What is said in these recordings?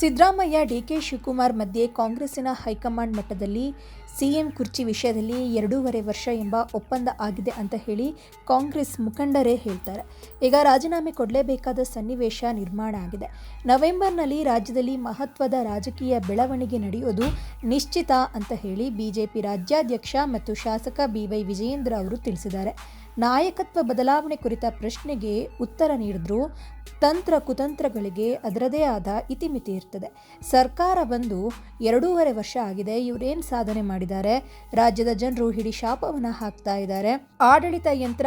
Siddaramaiah DK Shivakumar ಮಧ್ಯೆ ಕಾಂಗ್ರೆಸ್ಸಿನ high command ಮಟ್ಟದಲ್ಲಿ ಸಿಎಂ ಕುರ್ಚಿ ವಿಷಯದಲ್ಲಿ ಎರಡೂವರೆ ವರ್ಷ ಎಂಬ ಒಪ್ಪಂದ ಆಗಿದೆ ಅಂತ ಹೇಳಿ ಕಾಂಗ್ರೆಸ್ ಮುಖಂಡರೇ ಹೇಳ್ತಾರೆ. ಈಗ ರಾಜೀನಾಮೆ ಕೊಡಲೇಬೇಕಾದ ಸನ್ನಿವೇಶ ನಿರ್ಮಾಣ ಆಗಿದೆ. ನವೆಂಬರ್ನಲ್ಲಿ ರಾಜ್ಯದಲ್ಲಿ ಮಹತ್ವದ ರಾಜಕೀಯ ಬೆಳವಣಿಗೆ ನಡೆಯೋದು ನಿಶ್ಚಿತ ಅಂತ ಹೇಳಿ ಬಿಜೆಪಿ ರಾಜ್ಯಾಧ್ಯಕ್ಷ ಮತ್ತು ಶಾಸಕ ಬಿವೈ ವಿಜಯೇಂದ್ರ ಅವರು ತಿಳಿಸಿದ್ದಾರೆ. ನಾಯಕತ್ವ ಬದಲಾವಣೆ ಕುರಿತ ಪ್ರಶ್ನೆಗೆ ಉತ್ತರ ನೀಡಿದ್ರು ತಂತ್ರ ಕುತಂತ್ರಗಳಿಗೆ ಅದರದೇ ಆದ ಇತಿಮಿತಿ ಇರ್ತದೆ. ಸರ್ಕಾರ ಬಂದು ಎರಡೂವರೆ ವರ್ಷ ಆಗಿದೆ, ಇವರೇನು ಸಾಧನೆ ಮಾಡಿದ್ದಾರೆ? ರಾಜ್ಯದ ಜನರು ಹಿಡಿ ಶಾಪವನ್ನು ಹಾಕ್ತಾ ಇದ್ದಾರೆ. ಆಡಳಿತ ಯಂತ್ರ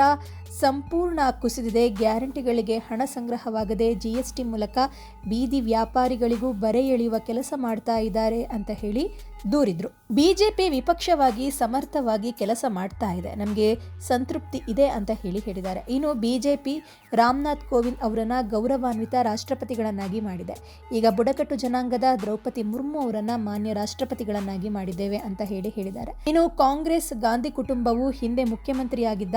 ಸಂಪೂರ್ಣ ಕುಸಿದಿದೆ. ಗ್ಯಾರಂಟಿಗಳಿಗೆ ಹಣ ಸಂಗ್ರಹವಾಗದೆ ಜಿ ಎಸ್ ಟಿ ಮೂಲಕ ಬೀದಿ ವ್ಯಾಪಾರಿಗಳಿಗೂ ಬರೆ ಎಳೆಯುವ ಕೆಲಸ ಮಾಡ್ತಾ ಇದ್ದಾರೆ ಅಂತ ಹೇಳಿ ದೂರಿದ್ರು. ಬಿಜೆಪಿ ವಿಪಕ್ಷವಾಗಿ ಸಮರ್ಥವಾಗಿ ಕೆಲಸ ಮಾಡ್ತಾ ಇದೆ. ನಮಗೆ ಸಂತೃಪ್ತಿ ಇದೆ ಅಂತ ಹೇಳಿ ಹೇಳಿದ್ದಾರೆ. ಇನ್ನು ಬಿಜೆಪಿ ರಾಮನಾಥ್ ಕೋವಿಂದ್ ಅವರನ್ನ ಗೌರವಾನ್ವಿತ ರಾಷ್ಟ್ರಪತಿಗಳನ್ನಾಗಿ ಮಾಡಿದೆ. ಈಗ ಬುಡಕಟ್ಟು ಜನಾಂಗದ ದ್ರೌಪದಿ ಮುರ್ಮು ಅವರನ್ನ ಮಾನ್ಯ ರಾಷ್ಟ್ರಪತಿಗಳನ್ನಾಗಿ ಮಾಡಿದ್ದೇವೆ ಅಂತ ಹೇಳಿ ಹೇಳಿದ್ದಾರೆ. ಇನ್ನು ಕಾಂಗ್ರೆಸ್ ಗಾಂಧಿ ಕುಟುಂಬವು ಹಿಂದೆ ಮುಖ್ಯಮಂತ್ರಿಯಾಗಿದ್ದ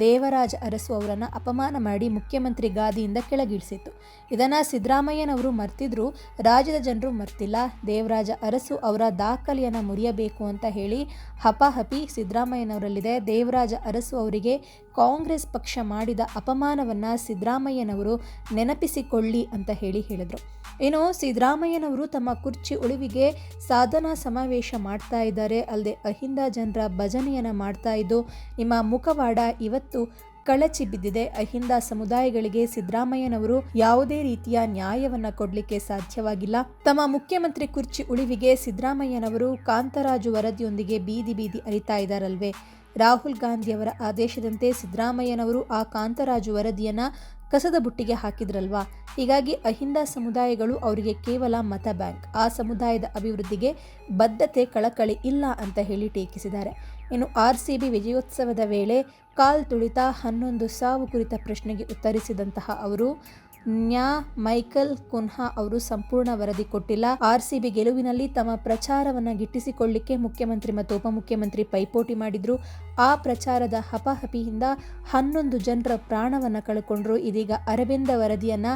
ದೇವರಾಜ ಅರಸು ಅವರನ್ನ ಅಪಮಾನ ಮಾಡಿ ಮುಖ್ಯಮಂತ್ರಿ ಗಾದಿಯಿಂದ ಕೆಳಗಿಳಿಸಿತ್ತು. ಇದನ್ನ ಸಿದ್ದರಾಮಯ್ಯನವರು ಮರ್ತಿದ್ರು, ರಾಜ್ಯದ ಜನರು ಮರ್ತಿಲ್ಲ. ದೇವರಾಜ ಅರಸು ಅವರ ದಾಖಲೆಯನ್ನ ಮುರಿಯಬೇಕು ಅಂತ ಹೇಳಿ ಹಪಾಹಪಿ ಸಿದ್ದರಾಮಯ್ಯನವರಲ್ಲಿದೆ. ದೇವರಾಜ ಅರಸು ಅವರಿಗೆ ಕಾಂಗ್ರೆಸ್ ಪಕ್ಷ ಮಾಡಿದ ಅಪಮಾನವನ್ನ ಸಿದ್ದರಾಮಯ್ಯನವರು ನೆನಪಿಸಿಕೊಳ್ಳಿ ಅಂತ ಹೇಳಿ ಹೇಳಿದರು. ಏನು ಸಿದ್ದರಾಮಯ್ಯನವರು ತಮ್ಮ ಕುರ್ಚಿ ಉಳಿವಿಗೆ ಸಾಧನಾ ಸಮಾವೇಶ ಮಾಡ್ತಾ ಇದ್ದಾರೆ. ಅಲ್ಲದೆ ಅಹಿಂದ ಜನರ ಭಜನೆಯನ್ನು ಮಾಡ್ತಾ ಇದ್ದು, ನಿಮ್ಮ ಮುಖವಾಡ ಇವತ್ತು ಕಳಚಿ ಬಿದ್ದಿದೆ. ಅಹಿಂದ ಸಮುದಾಯಗಳಿಗೆ ಸಿದ್ದರಾಮಯ್ಯನವರು ಯಾವುದೇ ರೀತಿಯ ನ್ಯಾಯವನ್ನ ಕೊಡಲಿಕ್ಕೆ ಸಾಧ್ಯವಾಗಿಲ್ಲ. ತಮ್ಮ ಮುಖ್ಯಮಂತ್ರಿ ಕುರ್ಚಿ ಉಳಿವಿಗೆ ಸಿದ್ದರಾಮಯ್ಯನವರು ಕಾಂತರಾಜು ವರದಿಯೊಂದಿಗೆ ಬೀದಿ ಬೀದಿ ಅರಿತಾ ಇದ್ದಾರಲ್ವೇ? ರಾಹುಲ್ ಗಾಂಧಿಯವರ ಆದೇಶದಂತೆ ಸಿದ್ದರಾಮಯ್ಯನವರು ಆ ಕಾಂತರಾಜು ವರದಿಯನ್ನು ಕಸದ ಬುಟ್ಟಿಗೆ ಹಾಕಿದ್ರಲ್ವಾ? ಹೀಗಾಗಿ ಅಹಿಂದ ಸಮುದಾಯಗಳು ಅವರಿಗೆ ಕೇವಲ ಮತ ಬ್ಯಾಂಕ್. ಆ ಸಮುದಾಯದ ಅಭಿವೃದ್ಧಿಗೆ ಬದ್ಧತೆ ಕಳಕಳಿ ಇಲ್ಲ ಅಂತ ಹೇಳಿ ಟೀಕಿಸಿದ್ದಾರೆ. ಇನ್ನು ಆರ್ ಸಿ ಬಿ ವಿಜಯೋತ್ಸವದ ವೇಳೆ ಕಾಲ್ ತುಳಿತ ಹನ್ನೊಂದು ಸಾವು ಕುರಿತ ಪ್ರಶ್ನೆಗೆ ಉತ್ತರಿಸಿದಂತಹ ಅವರು ನ್ಯಾ ಮೈಕಲ್ ಕುನ್ಹಾ ಅವರು ಸಂಪೂರ್ಣ ವರದಿ ಕೊಟ್ಟಿಲ್ಲ. ಆರ್ಸಿಬಿ ಗೆಲುವಿನಲ್ಲಿ ತಮ್ಮ ಪ್ರಚಾರವನ್ನು ಗಿಟ್ಟಿಸಿಕೊಳ್ಳಿಕ್ಕೆ ಮುಖ್ಯಮಂತ್ರಿ ಮತ್ತು ಉಪಮುಖ್ಯಮಂತ್ರಿ ಪೈಪೋಟಿ ಮಾಡಿದ್ರು. ಆ ಪ್ರಚಾರದ ಹಪಹಪಿಯಿಂದ ಹನ್ನೊಂದು ಜನರ ಪ್ರಾಣವನ್ನು ಕಳ್ಕೊಂಡ್ರು. ಇದೀಗ ಅರವಿಂದ ವರದಿಯನ್ನ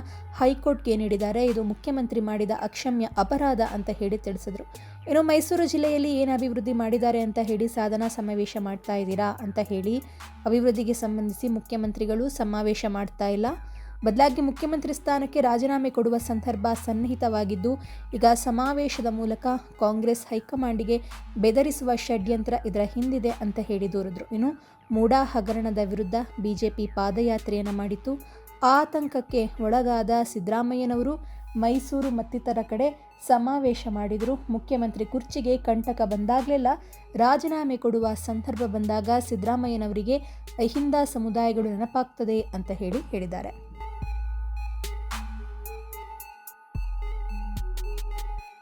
ಹೈಕೋರ್ಟ್ಗೆ ನೀಡಿದ್ದಾರೆ. ಇದು ಮುಖ್ಯಮಂತ್ರಿ ಮಾಡಿದ ಅಕ್ಷಮ್ಯ ಅಪರಾಧ ಅಂತ ಹೇಳಿ ತಿಳಿಸಿದ್ರು. ಇನ್ನು ಮೈಸೂರು ಜಿಲ್ಲೆಯಲ್ಲಿ ಏನು ಅಭಿವೃದ್ಧಿ ಮಾಡಿದ್ದಾರೆ ಅಂತ ಹೇಳಿ ಸಾಧನಾ ಸಮಾವೇಶ ಮಾಡ್ತಾ ಇದ್ದೀರಾ ಅಂತ ಹೇಳಿ ಅಭಿವೃದ್ಧಿಗೆ ಸಂಬಂಧಿಸಿ ಮುಖ್ಯಮಂತ್ರಿಗಳು ಸಮಾವೇಶ ಮಾಡ್ತಾ ಇಲ್ಲ. ಬದಲಾಗಿ ಮುಖ್ಯಮಂತ್ರಿ ಸ್ಥಾನಕ್ಕೆ ರಾಜೀನಾಮೆ ಕೊಡುವ ಸಂದರ್ಭ ಸನ್ನಿಹಿತವಾಗಿದ್ದು, ಈಗ ಸಮಾವೇಶದ ಮೂಲಕ ಕಾಂಗ್ರೆಸ್ ಹೈಕಮಾಂಡಿಗೆ ಬೆದರಿಸುವ ಷಡ್ಯಂತ್ರ ಇದರ ಹಿಂದಿದೆ ಅಂತ ಹೇಳಿ ದೂರಿದ್ರು. ಇನ್ನು ಮೂಡಾ ಹಗರಣದ ವಿರುದ್ಧ ಬಿಜೆಪಿ ಪಾದಯಾತ್ರೆಯನ್ನು ಮಾಡಿತ್ತು. ಆತಂಕಕ್ಕೆ ಒಳಗಾದ ಸಿದ್ದರಾಮಯ್ಯನವರು ಮೈಸೂರು ಮತ್ತಿತರ ಕಡೆ ಸಮಾವೇಶ ಮಾಡಿದರು. ಮುಖ್ಯಮಂತ್ರಿ ಕುರ್ಚಿಗೆ ಕಂಟಕ ಬಂದಾಗಲೆಲ್ಲ ರಾಜೀನಾಮೆ ಕೊಡುವ ಸಂದರ್ಭ ಬಂದಾಗ ಸಿದ್ದರಾಮಯ್ಯನವರಿಗೆ ಅಹಿಂದ ಸಮುದಾಯಗಳು ನೆನಪಾಗ್ತದೆ ಅಂತ ಹೇಳಿ ಹೇಳಿದ್ದಾರೆ.